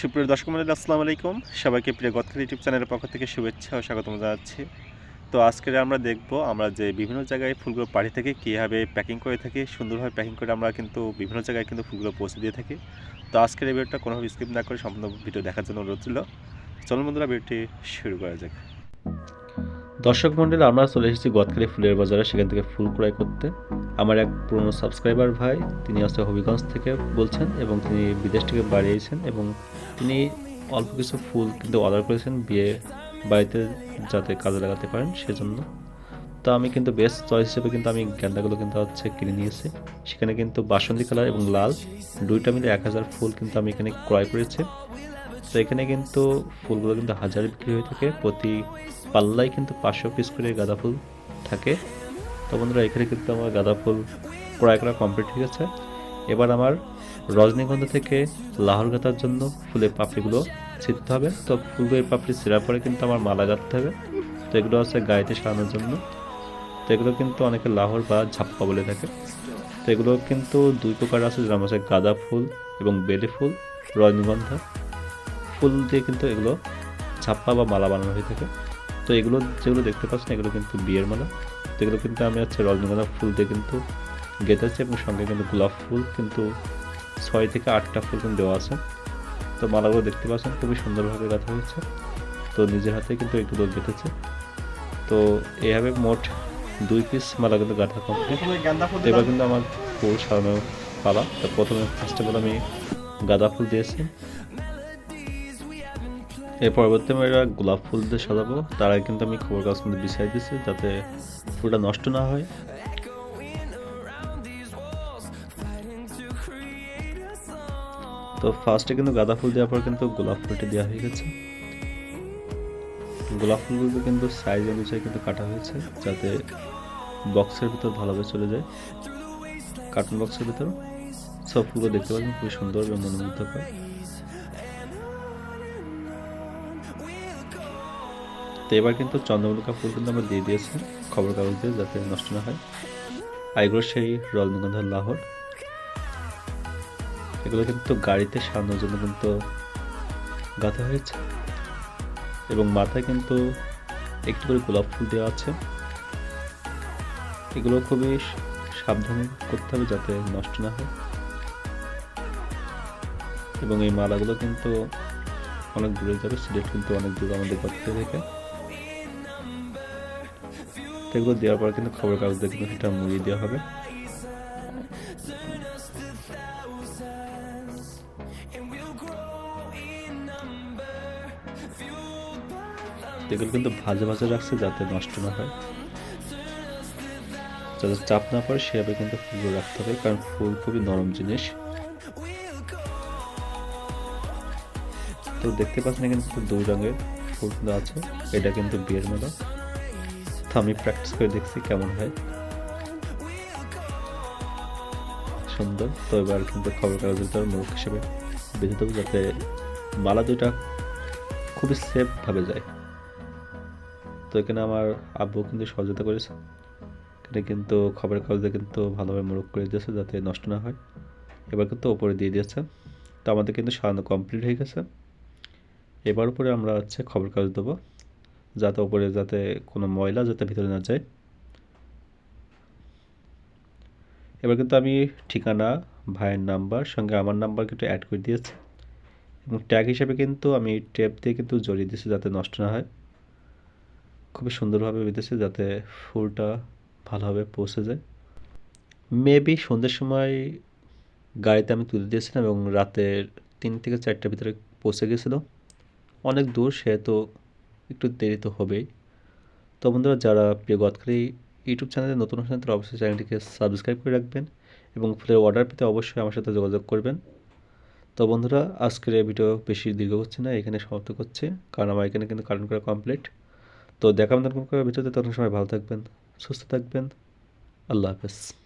সুপ্রিয় দর্শক মন্ডলী আসসালামু আলাইকুম। সবাইকে প্রিয় গতকাল ইউটিউব চ্যানেলের পক্ষ থেকে শুভেচ্ছা ও স্বাগতম জানাচ্ছি। তো আজকের আমরা দেখব আমরা যে বিভিন্ন জায়গায় ফুলগুলো পাড়ি থেকে, কীভাবে প্যাকিং করে থাকি, সুন্দরভাবে প্যাকিং করে আমরা কিন্তু বিভিন্ন জায়গায় কিন্তু ফুলগুলো পৌঁছে দিয়ে থাকি। তো আজকের এই ভিডিওটা কোনোভাবে স্কিপ না করে সম্পূর্ণ ভিডিও দেখার জন্য অনুরোধ ছিল চলুন বন্ধুরা, ভিডিওটি শুরু করা যাক। দর্শক মন্ডলী, আমরা চলে এসেছি গদখালি ফুলের বাজারে, সেখান থেকে ফুল ক্রয় করতে। আমার এক পুরনো সাবস্ক্রাইবার ভাই, তিনি আসলে হবিগঞ্জ থেকে বলছেন এবং তিনি বিদেশ থেকে বাড়িয়েছেন এবং তিনি অল্প কিছু ফুল কিন্তু অর্ডার করেছেন বিয়ে বাড়িতে যাতে কাজে লাগাতে পারেন সেজন্য। তো আমি কিন্তু বেস্ট চয়েস হিসেবে কিন্তু আমি গেন্দাগুলো কিন্তু হচ্ছে কিনে নিয়েছি। সেখানে কিন্তু বাসন্তী কালার এবং লাল, দুইটা মিলে এক হাজার ফুল কিন্তু আমি এখানে ক্রয় করেছি। তো এখানে কিন্তু ফুলগুলো কিন্তু হাজারে বিক্রি হয়ে থাকে। প্রতি পাল্লায় কিন্তু পাঁচশো পিস করে গাঁদা ফুল থাকে। তো বন্ধুরা, এখানে কিন্তু আমার গাঁদা ফুল ক্রয় করা কমপ্লিট হয়ে গেছে। এবার আমার রজনীগন্ধা থেকে লাহোর গাঁথার জন্য ফুলের পাপড়িগুলো ছিঁড়তে হবে। তো ফুলের পাপড়ি ছিঁড়ার পরে কিন্তু আমার মালা গাঁথতে হবে। তো এগুলো হচ্ছে গায়েতে সারানোর জন্য। তো এগুলো কিন্তু অনেকে লাহোর বা ঝাপ্পা বলে থাকে। তো এগুলো কিন্তু দুই প্রকার আছে। যেমন হচ্ছে গাঁদা ফুল এবং বেলি ফুল, রজনীগন্ধা। ফুল দিয়ে কিন্তু এগুলো ছাপ্পা বা মালা বানানো হয়ে থাকে। তো এগুলো যেগুলো দেখতে পাচ্ছেন এগুলো কিন্তু বিয়ের মালা। তো এগুলো কিন্তু আমি হচ্ছে রজনীগন্ধা ফুল দিয়ে কিন্তু গেঁথেছি এবং সঙ্গে কিন্তু গোলাপ ফুল কিন্তু ছয় থেকে আটটা ফুল কিন্তু দেওয়া আছে। তো মালাগুলো দেখতে পাচ্ছেন খুবই সুন্দরভাবে গাঁথা হয়েছে। তো নিজের হাতে কিন্তু এগুলো গেঁথেছে। তো এইভাবে মোট দুই পিস মালা কিন্তু গাঁথা কমপ্লিট তো এবার কিন্তু আমার ফুল সাজানো পালা। তো প্রথমে ফার্স্ট অফ অল আমি গাঁদা ফুল দিয়েছি। এর পরবর্তী আমি এরা গোলাপ ফুল দিয়ে সাজাবো। তার আগে কিন্তু আমি খবর কাগজ কিন্তু বিছাই দিচ্ছি যাতে ফুলটা নষ্ট না হয়। তো ফার্স্টে কিন্তু গাঁদা ফুল দেওয়ার পর কিন্তু গোলাপ ফুলটি দেওয়া হয়ে গেছে। গোলাপ ফুলগুলো কিন্তু সাইজ অনুযায়ী কিন্তু কাটা হয়েছে যাতে বক্সের ভিতর ভালোভাবে চলে যায়। কার্টুন বক্সের ভিতর। সব ফুলগুলো দেখতে পাচ্ছেন, খুবই সুন্দর এবং মনোমুগ্ধকর। তো এবার কিন্তু চন্দ্রমল্লিকা ফুল কিন্তু আমরা দিয়ে দিয়েছি খবর কাগজ দিয়ে যাতে নষ্ট না হয়। এগুলো সেই রজনীগন্ধার লাহোর। এগুলো কিন্তু গাড়িতে সারানোর জন্য কিন্তু গাঁথা হয়েছে। এবং মাথায় কিন্তু একটু করে গোলাপ ফুল দেওয়া আছে। এগুলো খুবই সাবধানে করতে হবে যাতে নষ্ট না হয়। এবং এই মালাগুলো কিন্তু অনেক দূরে যাবে, সিলেট কিন্তু অনেক দূর আমাদের করতে থেকে। তো এগুলো দেওয়ার পর কিন্তু খবর কাগজ দিয়ে কিন্তু সেটা মুড়িয়ে দেওয়া হবে। এগুলো কিন্তু ভাজা ভাজা রাখছে যাতে নষ্ট না হয়। যাতে চাপ না পড়ে, সেভাবে কিন্তু ফুলগুলো রাখতে হবে, কারণ ফুল খুবই নরম জিনিস। তো দেখতে পাচ্ছেন কিন্তু দুই রঙের ফুল আছে, এটা কিন্তু বিয়ের মেলা। তো আমি প্র্যাকটিস করে দেখছি কেমন হয়। সুন্দর। তো এবার কিন্তু খবর কাগজের ভিতর মুখ হিসেবে বেঁধে দেবো যাতে মালা দুটা খুবই সেফভাবে যায়। তো এখানে আমার আব্বু কিন্তু সহযোগিতা করেছে। এখানে কিন্তু খবরের কাগজে কিন্তু ভালোভাবে মোড়ক করে দিয়েছে যাতে নষ্ট না হয়। এবার কিন্তু ওপরে দিয়ে দিয়েছে। তো আমাদের কিন্তু সারানো কমপ্লিট হয়ে গেছে। এবার উপরে আমরা হচ্ছে খবর কাগজ দেবো। যাতে ওপরে যাতে কোনো ময়লা যাতে ভিতরে না যায়। এবার কিন্তু আমি ঠিকানা, ভাইয়ের নাম্বার, সঙ্গে আমার নাম্বার কিন্তু অ্যাড করে দিয়েছি। এবং ট্যাগ হিসেবে কিন্তু আমি টেপ দিয়ে কিন্তু জড়িয়ে দিয়েছি যাতে নষ্ট না হয়। খুবই সুন্দরভাবে বেঁধেছে যাতে ফুলটা ভালোভাবে পৌঁছে যায়। মেবি সন্ধ্যের সময় গাড়িতে আমি তুলে দিয়েছিলাম এবং রাতের তিন থেকে চারটার ভিতরে পৌঁছে গেছিল। অনেক দূর, সেহেতু একটু দেরি তো হবেই। তো বন্ধুরা, যারা প্রিয় গদখালি ইউটিউব চ্যানেলে নতুন আসেন তারা অবশ্যই চ্যানেলটিকে সাবস্ক্রাইব করে রাখবেন এবং ফুলের অর্ডার পেতে অবশ্যই আমার সাথে যোগাযোগ করবেন। তো বন্ধুরা, আজকের এই ভিডিও বেশি দীর্ঘ হচ্ছে না, এখানে সমাপ্ত করছে, কারণ আমার এখানে কিন্তু কারণ করা কমপ্লিট তো দেখা আমাদের ভিডিওতে তখন সময় ভালো থাকবেন, সুস্থ থাকবেন, আল্লাহ হাফেজ।